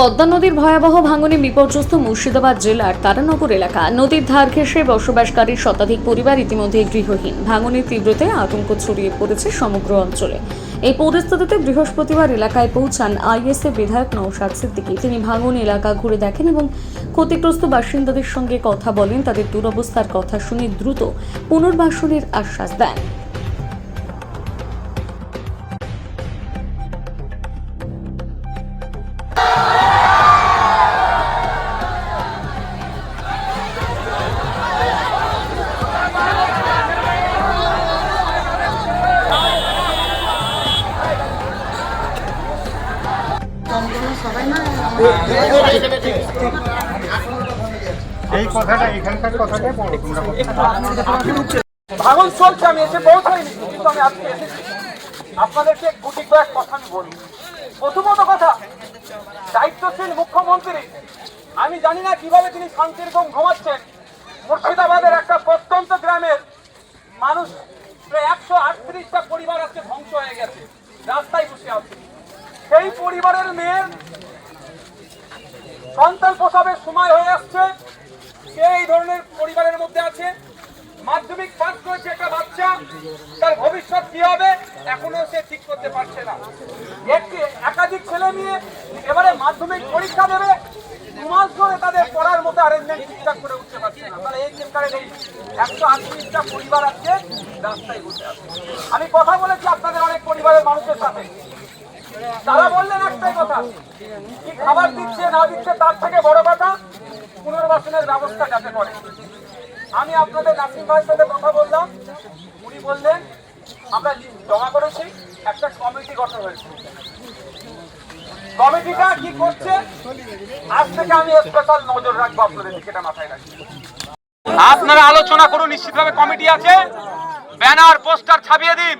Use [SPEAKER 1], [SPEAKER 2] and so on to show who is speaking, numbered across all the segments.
[SPEAKER 1] পদ্মা নদীর ভয়াবহ ভাঙনে বিপর্যস্ত মুর্শিদাবাদ জেলার তারানগর এলাকা। নদীর ধার ঘেঁষে বসবাসকারী শতাধিক পরিবার ইতিমধ্যে গৃহহীন। ভাঙনের তীব্রতায় আতঙ্ক ছড়িয়ে পড়েছে সমগ্র অঞ্চলে। এই পরিস্থিতিতে বৃহস্পতিবার এলাকায় পৌঁছান আইএসএ বিধায়ক নৌশাদ সিদ্দিকী। তিনি ভাঙন এলাকা ঘুরে দেখেন এবং ক্ষতিগ্রস্ত বাসিন্দাদের সঙ্গে কথা বলেন। তাদের দুরবস্থার কথা শুনে দ্রুত পুনর্বাসনের আশ্বাস দেন।
[SPEAKER 2] এই কথাটা এখানকার কথাটা
[SPEAKER 3] চলছে, আমি এসে কিন্তু আমি আজকে এসেছি। আপনাদেরকে গুটি কয়েক কথা আমি বলি। প্রথমত কথা, দায়িত্বশীল মুখ্যমন্ত্রী, আমি জানি না কীভাবে তিনি শান্তির ঘুম ঘুমাচ্ছেন। মুর্শিদাবাদের একটা প্রত্যন্ত গ্রামের মানুষ, প্রায় একশো আটত্রিশটা পরিবার আজকে ধ্বংস হয়ে গেছে, রাস্তায় বসে আছে। সেই পরিবারের মেয়ের সন্তান প্রসবের সময় হয়ে আসছে। সে এই ধরনের পরিবারের মধ্যে আছে। মাধ্যমিক পাস করেছে একটা বাচ্চা। তার ভবিষ্যৎ কি হবে, এখনও সে ঠিক করতে পারছে না। একটি একাধিক ছেলে নিয়ে এবারে মাধ্যমিক পরীক্ষা দেবে। দু মাস ধরে তাদের পড়ার মতো অ্যারেঞ্জমেন্ট ঠিকঠাক করে উঠতে পারছে না। তাহলে এই চিন্তায় নেই একশো আটত্রিশটা পরিবার আছে রাস্তায় বসে আছে। আমি কথা বলেছি আপনাদের অনেক পরিবারের মানুষের সাথে। তারা বললেন একটাই কথা, কি খাবার দিচ্ছে না দিচ্ছে তার থেকে বড় কথা পুনর্বাসনের ব্যবস্থা যাতে করে। আমি আপনাদের নাসিম ভাইয়ের সাথে কথা বললাম, উনি বললেন, আমরা জমা করেছি, একটা কমিটি গঠন হয়েছে। কমিটিটা কি করছে? আজ থেকে আমি স্পেশাল নজর রাখব আপনাদের এটা মাথায় রাখি। আপনারা আলোচনা করুন, নিশ্চিতভাবে কমিটি আছে। ব্যানার, পোস্টার ছাপিয়ে দিন,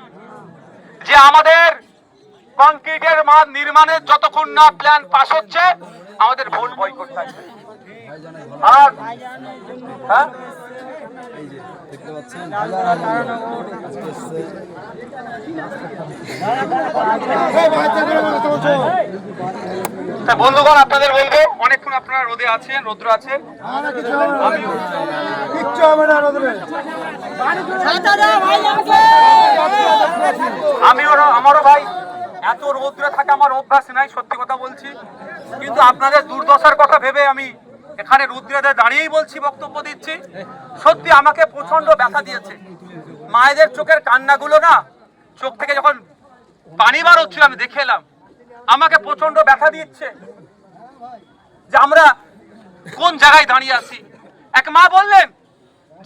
[SPEAKER 3] যে আমাদের কংক্রিটের মাঠ নির্মাণের যতক্ষণ না প্ল্যান পাস হচ্ছে আমাদের ভোট বয়কট থাকবে। আর হ্যাঁ? তা বন্ধুগণ আপনাদের বলব অনেকক্ষণ আপনারা রোদে আছেন রৌদ্র
[SPEAKER 2] আছে।
[SPEAKER 3] আমিও। আমারও ভাই। এত রৌদ্রে থাকা আমার অভ্যাস নাই, সত্যি কথা বলছি। কিন্তু আপনাদের দুর্দশার কথা ভেবে আমি এখানে রুদ্রেদের দাঁড়িয়েই বলছি, বক্তব্য দিচ্ছি। সত্যি আমাকে প্রচণ্ড ব্যথা দিয়েছে। মায়েদের চোখের কান্নাগুলো না, চোখ থেকে যখন পানি বার হচ্ছিল, আমি দেখে এলাম। আমাকে প্রচণ্ড ব্যথা দিচ্ছে যে আমরা কোন জায়গায় দাঁড়িয়ে আছি। এক মা বললেন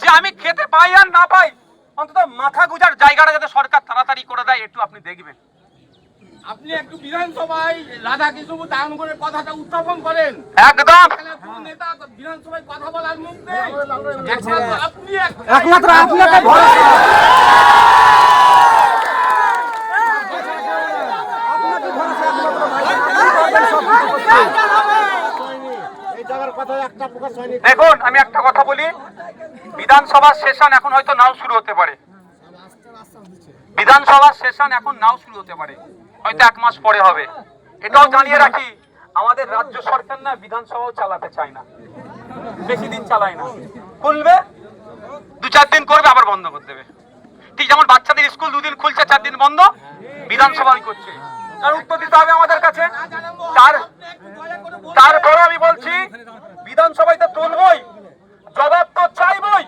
[SPEAKER 3] যে আমি খেতে পাই আর না পাই, অন্তত মাথা গুজার জায়গাটা যাতে সরকার তাড়াতাড়ি করে দেয়, একটু আপনি দেখবেন।
[SPEAKER 4] আপনি একটু বিধানসভায় রাধা কৃষ্ণ দান করে কথাটা উত্থাপন করেন।
[SPEAKER 3] একদম।
[SPEAKER 4] নেতা বিধানসভায় কথা বলার মুখ আপনি
[SPEAKER 2] একমাত্র আপনাকে ভরসা এই জায়গার কথা একটা প্রকাশ হয়নি
[SPEAKER 3] দেখুন আমি একটা কথা বলি। বিধানসভার সেশন এখন হয়তো নাও শুরু হতে পারে। বিধানসভার সেশন এখন নাও শুরু হতে পারে। হয়তো এক মাস পরে হবে। এটাও জানিয়ে রাখি, আমাদের রাজ্য সরকার না বিধানসভাও চালাতে চায় না। বেশি দিন চালায় না। খুলবে, দু চার দিন করবে, আবার বন্ধ করে দেবে। ঠিক যেমন বাচ্চাদের স্কুল দুদিন খুলছে, চার দিন বন্ধ বিধানসভা ওই করছে। তার উত্তর দিতে হবে আমাদের কাছে। তার তারপরে আমি বলছি, বিধানসভায় তো তুলবই জবাব তো চাইবই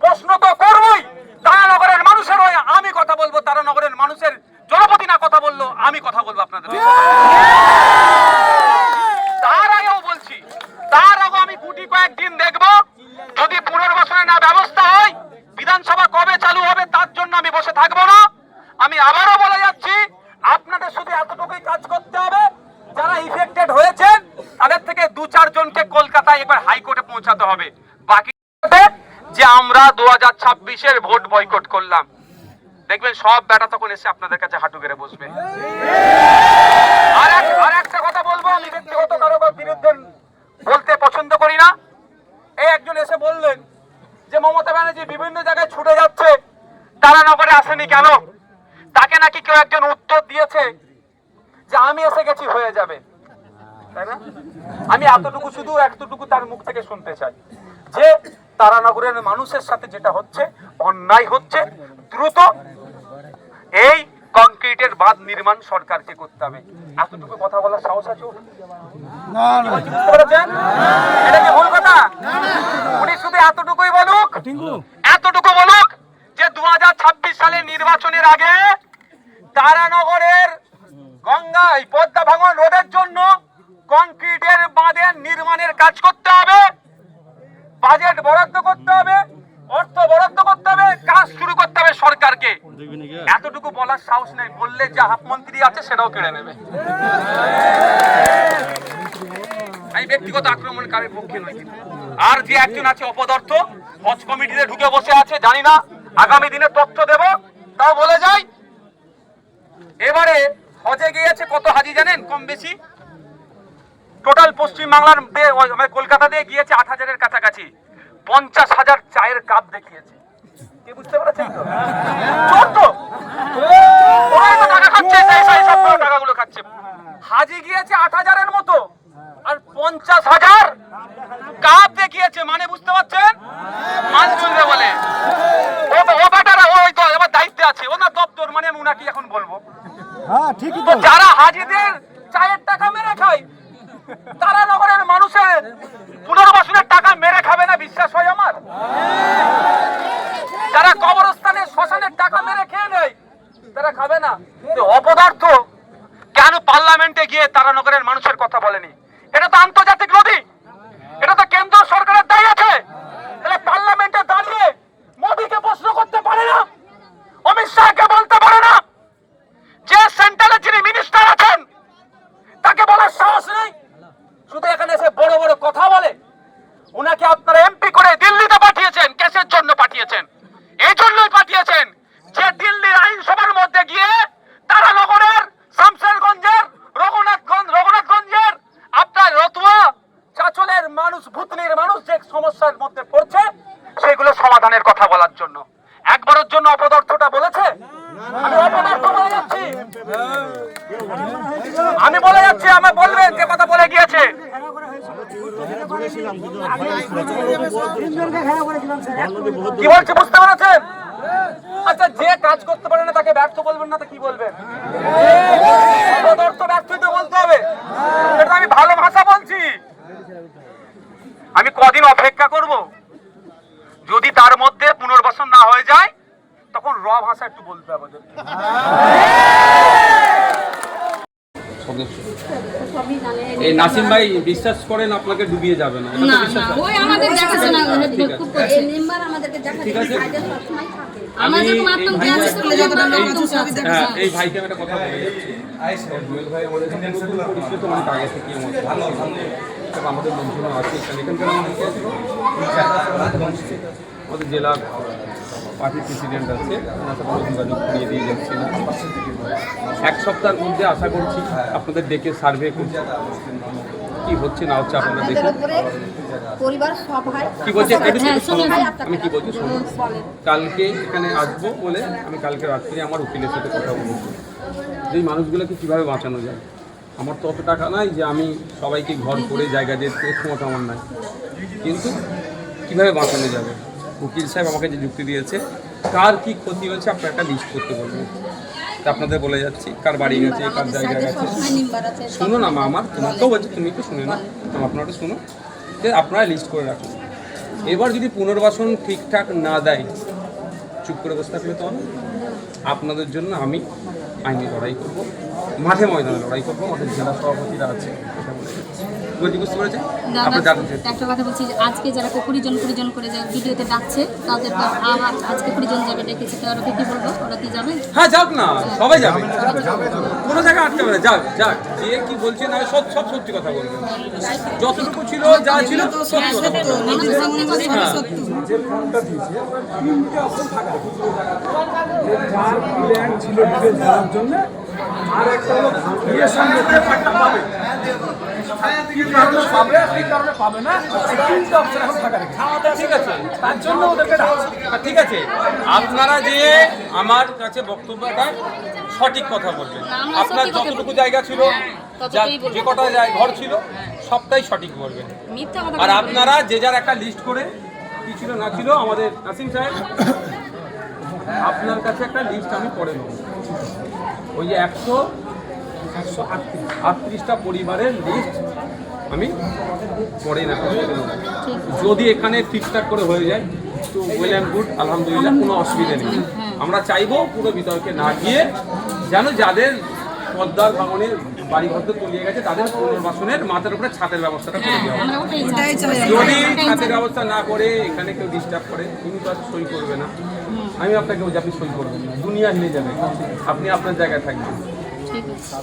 [SPEAKER 3] প্রশ্ন তো করবই তারানগরের মানুষের হয়ে আমি কথা বলব তারানগরের মানুষের জনপতি না কথা বলল আমি কথা বলব আপনাদের তার আগেও বলছি তার আগে আমি গুটি কয়েকদিন দেখব। যদি পুনর্বাসনের না ব্যবস্থা হয় বিধানসভা কবে চালু হবে তার জন্য আমি বসে থাকব না। আমি আবারও বলে যাচ্ছি আপনাদের শুধু এতটুকুই কাজ করতে হবে। যারা ইফেক্টেড হয়েছেন তাদের থেকে দু চার জনকে কলকাতায় একবার হাইকোর্টে পৌঁছাতে হবে। বাকি যে আমরা দু হাজার ছাব্বিশের ভোট বয়কট করলাম। দেখবেন সব বেটা তখন এসে আপনাদের কাছে হাঁটু গেড়ে বসবে। আর আর একটা কথা বলব, আমি ব্যক্তিগত কারোর বিরুদ্ধে বলতে পছন্দ করি না। এই একজন এসে বললেন যে, মমতা ব্যানার্জি বিভিন্ন জায়গায় ছুটে যাচ্ছে, তারা নগরে আসেনি কেন? তাকে নাকি কেউ একজন উত্তর দিয়েছে যে, আমি এসে গেছি, হয়ে যাবে। তাই না? আমি এতটুকু শুধু, এতটুকু তার মুখ থেকে শুনতে চাই যে তারানগরের মানুষের সাথে যেটা হচ্ছে, অন্যায় হচ্ছে, দ্রুত এই কংক্রিটের বাঁধ নির্মাণ সরকারকে করতে হবে। এতটুকু কথা বলার সাহস আছে? এটা কি ভুল কথা? উনি শুধু এতটুকুই বলুক এতটুকু বলুক যে দু সালের নির্বাচনের আগে তারানগরের গঙ্গায় পদ্মা ভাঙন রোধের জন্য কংক্রিটের বাঁধের নির্মাণের কাজ করতে হবে বাজেট বরাদ্দ করতে হবে অর্থ বরাদ্দ করতে হবে কাজ শুরু করতে এতটুকু বলার সাহস নেই, বললে যা হাফ মন্ত্রী আছে সেটাও কেড়ে নেবে। আমি ব্যক্তিগত আক্রমণকারীর পক্ষে নই আর যে একজন আছে অপদার্থ হজ কমিটিতে ঢুকে বসে আছে, জানি না, আগামী দিনে তথ্য দেব, তাও বলে যাই। এবারে হজে গিয়েছে কত হাজি জানেন, কম বেশি? টোটাল পশ্চিম বাংলার কলকাতা দিয়ে গিয়েছে আট হাজারের কাছাকাছি। পঞ্চাশ হাজার চায়ের কাপ দেখিয়েছে। কি বুঝতে পেরেছেন তো? চোর ওরাই তো টাকা খাচ্ছে সেই সেই সব টাকাগুলো খাচ্ছে। হাজি গিয়েছে আট হাজারের মতো আর পঞ্চাশ হাজার কাপ দেখিয়েছে মানে বুঝতে পারছেন? মান চলবে বলে। ও ও বেটারা ওই তো এবার দায়িত্বে আছে। ওনার দপ্তর মানে আমি উনাকে এখন বলব।
[SPEAKER 2] হ্যাঁ ঠিকই
[SPEAKER 3] তো যারা হাজিদের চায়ের টাকা মেরে খায় তারা নগরের মানুষের পুনর্বাসনের টাকা মেরে খাবে না বিশ্বাস হয় আমার যারা কবরস্থানে শ্মশানের টাকা মেরে খেয়ে নেয় তারা খাবে না কিন্তু অপদার্থ কেন পার্লামেন্টে গিয়ে তারা নগরের মানুষের কথা বলেনি। এটা তো আন্তর্জাতিক নদী এটা তো কেন্দ্র সরকারের দায়ী আছে তাহলে পার্লামেন্টে দাঁড়িয়ে মোদীকে প্রশ্ন করতে পারে না অমিত শাহকে বলতে পারে না যে সেন্টারে যিনি মিনিস্টার আছেন তাকে বলার সাহস নেই শুধু এখানে এসে বড় বড় কথা বলে ওনাকে আপনারা এমপি করে দিল্লিতে পাঠিয়েছেন কেসের জন্য পাঠিয়েছেন এই জন্যই পাঠিয়েছেন যে দিল্লির আইনসভার মধ্যে গিয়ে তারা নগরের শামশেরগঞ্জের রঘুনাথগঞ্জ রঘুনাথগঞ্জের আপনার রতুয়া চাচলের মানুষ ভুতনির মানুষ যে সমস্যার মধ্যে পড়ছে সেগুলো সমাধানের কথা বলার জন্য। একবারের জন্য অপদার্থটা বলেছে? আমি বলে যাচ্ছি। আমি আমার বলবেন যে কথা বলে গিয়েছে। কি বলছে, বুঝতে পেরেছেন? আচ্ছা যে কাজ করতে পারে না তাকে ব্যর্থ বলবেন না তো কি বলবেন? অপদার্থ ব্যর্থই তো বলতে হবে। এটা আমি ভালো ভাষা বলছি। আমি কদিন অপেক্ষা করব? যদি তার মধ্যে না হয়ে যায় তখন র ভাষা একটু বলতে হবে।
[SPEAKER 5] এই নাসিম ভাই বিশ্বাস করেন আপনাকে ডুবিয়ে যাবে না।
[SPEAKER 6] ওই আমাদের দেখাশোনা খুব করছে
[SPEAKER 7] এই মেম্বার আমাদেরকে দেখা
[SPEAKER 5] ঠিক আছে।
[SPEAKER 6] আমাদের
[SPEAKER 5] আমি
[SPEAKER 6] মাধ্যম দিয়ে আছে স্কুলে যত মাধ্যম আছে।
[SPEAKER 5] এই ভাইকে আমি একটা কথা বলে যাচ্ছি। ভাই আমাদের সাথে অনেক আগে থেকে আমাদের ভালো আমাদের বন্ধুরা আছে এখানে এখানকার আছে। আমাদের জেলার পার্টির প্রেসিডেন্ট আছে ওনার সাথে আমরা যোগাযোগ করিয়ে দিয়ে যাচ্ছি না এক সপ্তাহের মধ্যে আশা করছি আপনাদের ডেকে সার্ভে করছি কি হচ্ছে না হচ্ছে আপনারা দেখুন
[SPEAKER 7] পরিবার সবাই
[SPEAKER 5] কি বলছি
[SPEAKER 6] হ্যাঁ,
[SPEAKER 5] আমি কি বলছি শুনুন কালকে এখানে আসব বলে আমি কালকে রাত্রে আমার উকিলের সাথে কথা বলেছি যে মানুষগুলোকে কীভাবে বাঁচানো যায় আমার তো অত টাকা নাই যে আমি সবাইকে ঘর করে জায়গা দিতে ক্ষমতা আমার নাই কিন্তু কীভাবে বাঁচানো যাবে উকিল সাহেব আমাকে যে যুক্তি দিয়েছে কার কি ক্ষতি হয়েছে আপনার একটা লিস্ট করতে বলবেন তা আপনাদের বলে যাচ্ছি কার বাড়ি গেছে কার জায়গা গেছে। শুনো না মা আমার তোমাকেও বলছি তুমি একটু শুনে না তুমি আপনারা শুনো। যে আপনারা লিস্ট করে রাখুন। এবার যদি পুনর্বাসন ঠিকঠাক না দেয় চুপ করে বসে থাকলে তো হবে। আপনাদের জন্য আমি আইনি লড়াই করব। মাঠে ময়দানে লড়াই করব। আমাদের জেলা সভাপতিরা আছে। বলছি বুঝতে জানতে
[SPEAKER 6] একটা কথা বলছি আজকে যারা পরিজন পরিজন করে যে ভিডিওতে ডাকছে তাদের আবার আজকে পরিজন যাবে ডেকেছে তো ওরা কি বলব? ওরা কি যাবে?
[SPEAKER 5] হ্যাঁ যাক না সবাই যাবে। কোনো জায়গায় আটকাবে না। যাক যাক যে কি বলছে না সব সব সত্যি কথা বলবেন যতটুকু ছিল যা ছিল সত্যি কথা
[SPEAKER 6] সামনে
[SPEAKER 5] হ্যাঁ।
[SPEAKER 2] যে ফর্মটা দিয়েছে তিনটে অপশন থাকা যার প্ল্যান ছিল ডিটেল জানার জন্য আর একটা হলো ক্রিয়েশন ব্যাপারটা পাবে। কি কারণে পাবে আর কি কারণে পাবে না। এই তিনটে অপশন এখন থাকা রেখেছে।
[SPEAKER 5] ঠিক আছে।
[SPEAKER 2] তার জন্য ওদেরকে
[SPEAKER 5] হ্যাঁ, ঠিক আছে। আপনারা যে আমার কাছে বক্তব্যটা সঠিক কথা বলবেন আপনার যতটুকু জায়গা ছিল
[SPEAKER 6] ততটাই
[SPEAKER 3] যে কটা যায় ঘর ছিল সবটাই সঠিক বলবেন। আর আপনারা যে যার একটা লিস্ট করে কি ছিল না ছিল আমাদের নাসিম সাহেব আপনার কাছে একটা লিস্ট আমি পড়ে নেব। ওই যে একশো একশো আটত্রিশটা পরিবারের লিস্ট আমি পড়ে না যদি এখানে ঠিকঠাক করে হয়ে যায় তো ওয়েল অ্যান্ড গুড আলহামদুলিল্লাহ কোনো অসুবিধা নেই। আমরা চাইব পুরো বিতর্কে না গিয়ে যেন যাদের পদ্মার ভাঙনের বাড়ি ঘর তলিয়ে গেছে তাদের পুনর্বাসনের মাথার উপরে ছাতের ব্যবস্থাটা করে দেওয়া
[SPEAKER 6] চাই।
[SPEAKER 3] যদি ছাদের ব্যবস্থা না করে এখানে কেউ ডিস্টার্ব করে তিনি তো আর সই করবে না। আমি আপনাকে বলছি আপনি সই করবেন না দুনিয়া হিলে যাবে। আপনি আপনার জায়গায় থাকবেন।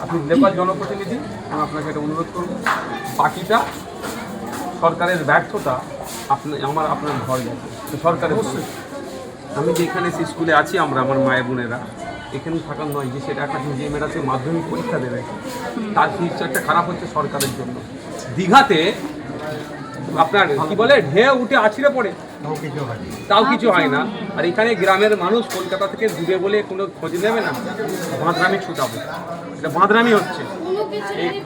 [SPEAKER 3] আপনি নেপাল জনপ্রতিনিধি আমি আপনাকে এটা অনুরোধ করব। বাকিটা সরকারের ব্যর্থতা আপনি আমার আপনার ঘর গেছে। সরকারের। আমি যে এখানে সে স্কুলে আছি আমরা আমার মায়ের বোনেরা। এখানে থাকার নয় যে সেটা একটা যে মেয়েরা সে মাধ্যমিক পরীক্ষা দেবে। তার ফিউচারটা খারাপ হচ্ছে সরকারের জন্য। দীঘাতে আপনার কি বলে ঢেউ উঠে আছড়ে পড়ে। তাও কিছু হয় না। আর এখানে গ্রামের মানুষ কলকাতা থেকে দূরে বলে কোনো খোঁজ নেবে না? বাঁধরামি ছুটাবো এটা বাঁধরামি হচ্ছে। এই-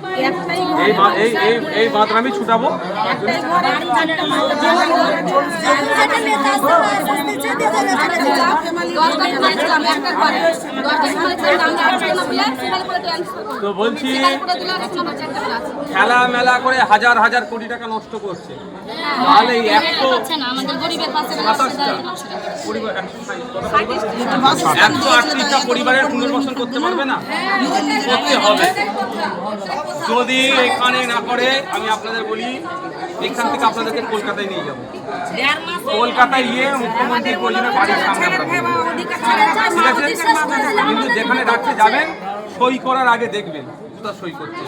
[SPEAKER 3] এই বা- এই এই এই বাঁধরামি ছুটাবো তো বলছি খেলা মেলা করে হাজার হাজার কোটি টাকা নষ্ট করছে তাহলে? একশো আটত্রিশটা পরিবারের পুনর্বাসন করতে পারবে না করতে হবে যদি এখানে না করে আমি আপনাদের বলি এখান থেকে আপনাদেরকে কলকাতায় নিয়ে যাব। কলকাতায় গিয়ে মুখ্যমন্ত্রী প্রয়োজনে বাড়ির সামনে কিন্তু যেখানে রাখতে যাবেন সই করার আগে দেখবেন কোথা সই করছে।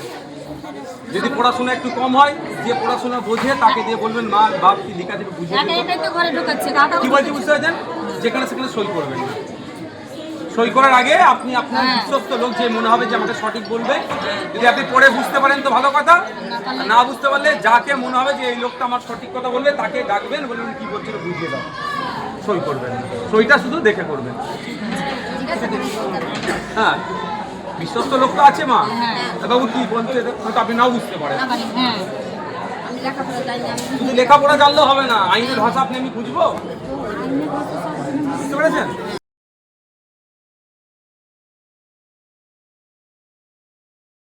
[SPEAKER 3] যদি পড়াশোনা একটু কম হয় যে পড়াশোনা বোঝে তাকে দিয়ে বলবেন মা বাপ কি লেখা
[SPEAKER 6] ঢুকাচ্ছে দাদা
[SPEAKER 3] কি বলছি বুঝতে পারছেন? যেখানে সেখানে সই করবেন না। সই করার আগে আপনি আপনার বিশ্বস্ত লোক যে মনে হবে যে আমাকে সঠিক বলবে যদি আপনি পড়ে বুঝতে পারেন তো ভালো কথা। না বুঝতে পারলে যাকে মনে হবে যে এই লোকটা আমার সঠিক কথা বলবে তাকে ডাকবেন বলবেন কি বলছিল বুঝিয়ে দাও। সই করবেন। সইটা শুধু দেখে করবেন। হ্যাঁ। বিশ্বস্ত লোক তো আছে মা। বাবু কি বলছে আপনি নাও বুঝতে পারেন।
[SPEAKER 6] হ্যাঁ।
[SPEAKER 7] লেখাপড়া জানি
[SPEAKER 3] শুধু লেখাপড়া জানলেও হবে না। আইনের ভাষা আপনি আমি বুঝব? বুঝতে পেরেছেন?